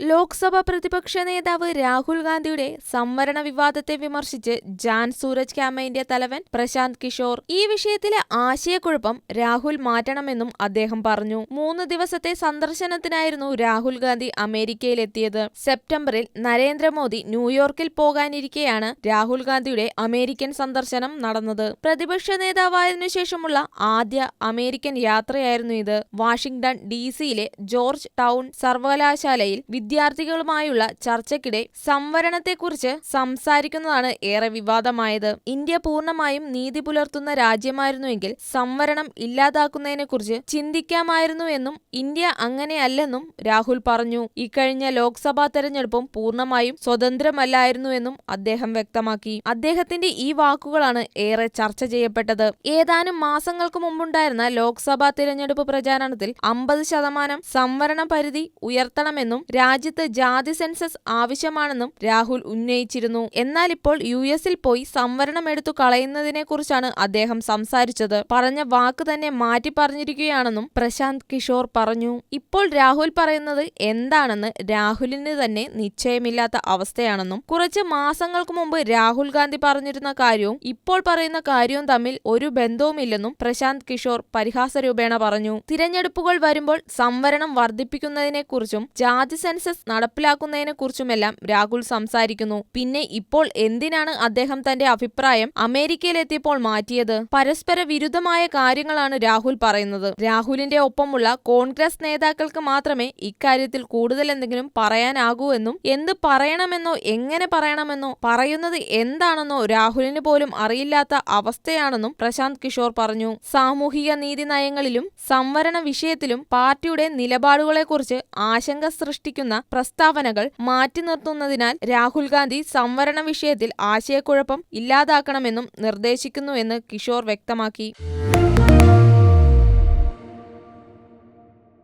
ലോക്സഭാ പ്രതിപക്ഷ നേതാവ് രാഹുൽ ഗാന്ധിയുടെ സംവരണ വിവാദത്തെ വിമർശിച്ച് ജാൻ സൂരജ് ക്യാമ്പയിന്റെ തലവൻ പ്രശാന്ത് കിഷോർ. ഈ വിഷയത്തിലെ ആശയക്കുഴപ്പം രാഹുൽ മാറ്റണമെന്നും അദ്ദേഹം പറഞ്ഞു. മൂന്ന് ദിവസത്തെ സന്ദർശനത്തിനായിരുന്നു രാഹുൽ ഗാന്ധി അമേരിക്കയിലെത്തിയത്. സെപ്റ്റംബറിൽ നരേന്ദ്രമോദി ന്യൂയോർക്കിൽ പോകാനിരിക്കെയാണ് രാഹുൽ ഗാന്ധിയുടെ അമേരിക്കൻ സന്ദർശനം നടന്നത്. പ്രതിപക്ഷ നേതാവായതിനു ശേഷമുള്ള ആദ്യ അമേരിക്കൻ യാത്രയായിരുന്നു ഇത്. വാഷിംഗ്ടൺ ഡി സിയിലെ ജോർജ് ടൗൺ സർവകലാശാലയിൽ വിദ്യാർത്ഥികളുമായുള്ള ചർച്ചയ്ക്കിടെ സംവരണത്തെക്കുറിച്ച് സംസാരിക്കുന്നതാണ് ഏറെ വിവാദമായത്. ഇന്ത്യ പൂർണമായും നീതി പുലർത്തുന്ന രാജ്യമായിരുന്നുവെങ്കിൽ സംവരണം ഇല്ലാതാക്കുന്നതിനെക്കുറിച്ച് ചിന്തിക്കാമായിരുന്നു എന്നും ഇന്ത്യ അങ്ങനെയല്ലെന്നും രാഹുൽ പറഞ്ഞു. ഇക്കഴിഞ്ഞ ലോക്സഭാ തെരഞ്ഞെടുപ്പും പൂർണമായും സ്വതന്ത്രമല്ലായിരുന്നുവെന്നും അദ്ദേഹം വ്യക്തമാക്കി. അദ്ദേഹത്തിന്റെ ഈ വാക്കുകളാണ് ഏറെ ചർച്ച ചെയ്യപ്പെട്ടത്. ഏതാനും മാസങ്ങൾക്ക് മുമ്പുണ്ടായിരുന്ന ലോക്സഭാ തിരഞ്ഞെടുപ്പ് പ്രചാരണത്തിൽ അമ്പത് ശതമാനം സംവരണ പരിധി ഉയർത്തണമെന്നും രാജ്യത്ത് ജാതി സെൻസസ് ആവശ്യമാണെന്നും രാഹുൽ ഉന്നയിച്ചിരുന്നു. എന്നാൽ ഇപ്പോൾ യു എസിൽ പോയി സംവരണം എടുത്തു കളയുന്നതിനെക്കുറിച്ചാണ് അദ്ദേഹം സംസാരിച്ചത്. പറഞ്ഞ വാക്ക് തന്നെ മാറ്റി പറഞ്ഞിരിക്കുകയാണെന്നും പ്രശാന്ത് കിഷോർ പറഞ്ഞു. ഇപ്പോൾ രാഹുൽ പറയുന്നത് എന്താണെന്ന് രാഹുലിന് തന്നെ നിശ്ചയമില്ലാത്ത അവസ്ഥയാണെന്നും കുറച്ച് മാസങ്ങൾക്ക് മുമ്പ് രാഹുൽ ഗാന്ധി പറഞ്ഞിരുന്ന കാര്യവും ഇപ്പോൾ പറയുന്ന കാര്യവും തമ്മിൽ ഒരു ബന്ധവുമില്ലെന്നും പ്രശാന്ത് കിഷോർ പരിഹാസരൂപേണ പറഞ്ഞു. തിരഞ്ഞെടുപ്പുകൾ വരുമ്പോൾ സംവരണം വർദ്ധിപ്പിക്കുന്നതിനെക്കുറിച്ചും ജാതി സെൻസസ് നടപ്പിലാക്കുന്നതിനെക്കുറിച്ചുമെല്ലാം രാഹുൽ സംസാരിക്കുന്നു. പിന്നെ ഇപ്പോൾ എന്തിനാണ് അദ്ദേഹം തന്റെ അഭിപ്രായം അമേരിക്കയിലെത്തിയപ്പോൾ മാറ്റിയത്? പരസ്പര വിരുദ്ധമായ കാര്യങ്ങളാണ് രാഹുൽ പറയുന്നത്. രാഹുലിന്റെ ഒപ്പമുള്ള കോൺഗ്രസ് നേതാക്കൾക്ക് മാത്രമേ ഇക്കാര്യത്തിൽ കൂടുതൽ എന്തെങ്കിലും പറയാനാകൂ എന്നും എന്ത് പറയണമെന്നോ എങ്ങനെ പറയണമെന്നോ പറയുന്നത് എന്താണെന്നോ രാഹുലിന് പോലും അറിയില്ലാത്ത അവസ്ഥയാണെന്നും പ്രശാന്ത് കിഷോർ പറഞ്ഞു. സാമൂഹിക നീതി നയങ്ങളിലും സംവരണ വിഷയത്തിലും പാർട്ടിയുടെ നിലപാടുകളെക്കുറിച്ച് ആശങ്ക സൃഷ്ടിക്കുന്ന പ്രസ്താവനകൾ മാറ്റി നിർത്തുന്നതിനാൽ രാഹുൽ ഗാന്ധി സംവരണ വിഷയത്തിൽ ആശയക്കുഴപ്പം ഇല്ലാതാക്കണമെന്നും നിർദ്ദേശിക്കുന്നുവെന്ന് കിഷോർ വ്യക്തമാക്കി.